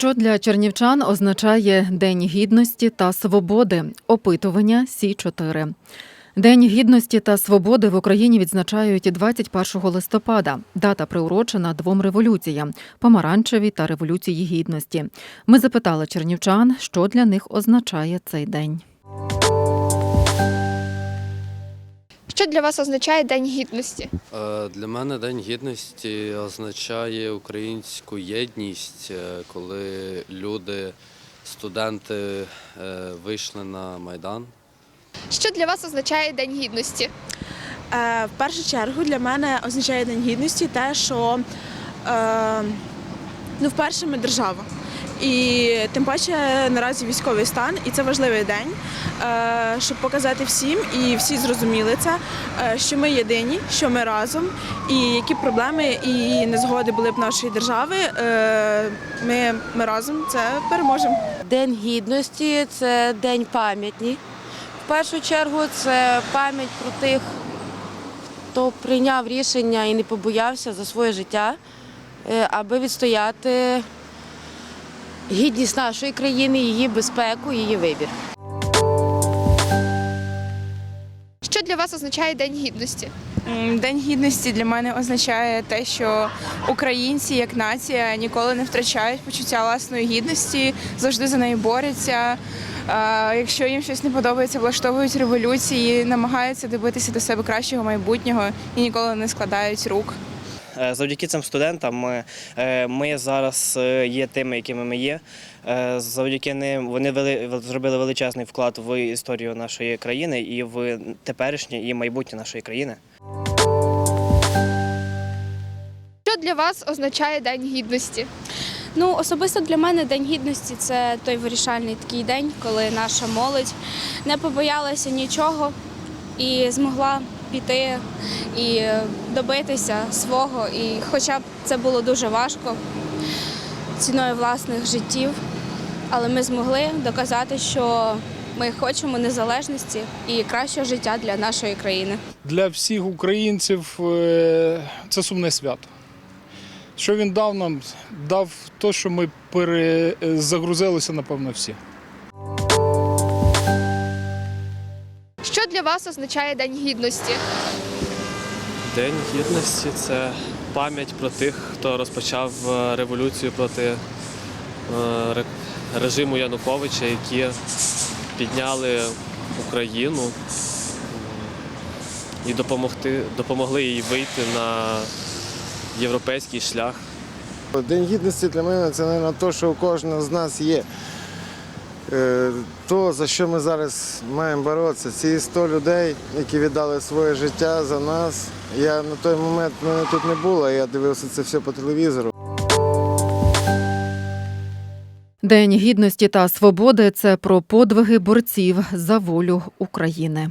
Що для чернівчан означає День гідності та свободи? Опитування Сі 4 День гідності та свободи в Україні відзначають 21 листопада. Дата приурочена двом революціям помаранчевій та революції гідності. Ми запитали чернівчан, що для них означає цей день. Що для вас означає День гідності? Е, Для мене День гідності означає українську єдність, е, коли люди, студенти е, вийшли на Майдан. Що для вас означає День гідності? Е, в першу чергу для мене означає День гідності те, що е, ну, вперше ми держава. І тим паче наразі військовий стан, і це важливий день, е, щоб показати всім, і всі зрозуміли це, е, що ми єдині, що ми разом, і які проблеми і незгоди були б нашої держави. е, Ми, ми разом це переможемо. День гідності це день пам'ятні. В першу чергу це пам'ять про тих, хто прийняв рішення і не побоявся за своє життя, аби відстояти гідність нашої країни, її безпеку, її вибір. Що для вас означає День гідності? День гідності для мене означає те, що українці як нація ніколи не втрачають почуття власної гідності, завжди за нею борються. Якщо їм щось не подобається, влаштовують революції, намагаються добитися до себе кращого майбутнього і ніколи не складають рук. Е, Завдяки цим студентам ми, е, ми зараз е, є тими, якими ми є. Завдяки ним вони вели, зробили величезний вклад в історію нашої країни і в теперішнє і майбутнє нашої країни. Що для вас означає День гідності? Ну, особисто для мене День гідності це той вирішальний такий день, коли наша молодь не побоялася нічого і змогла піти і добитися свого. І хоча б це було дуже важко ціною власних життів, але ми змогли доказати, що ми хочемо незалежності і кращого життя для нашої країни. для всіх українців е, це сумне свято. Що він дав нам? Дав те, що ми перезагрузилися, напевно, всі. Для вас означає День гідності? День гідності це пам'ять про тих, хто розпочав е, революцію проти е, режиму Януковича, які підняли Україну і допомогти, допомогли їй вийти на європейський шлях. День гідності для мене це, мабуть, те, що у кожного з нас є. Е, То, за що ми зараз маємо боротися, ці 100 людей, які віддали своє життя за нас. Я на той момент мене тут не було, я дивився це все по телевізору. День гідності та свободи це про подвиги борців за волю України.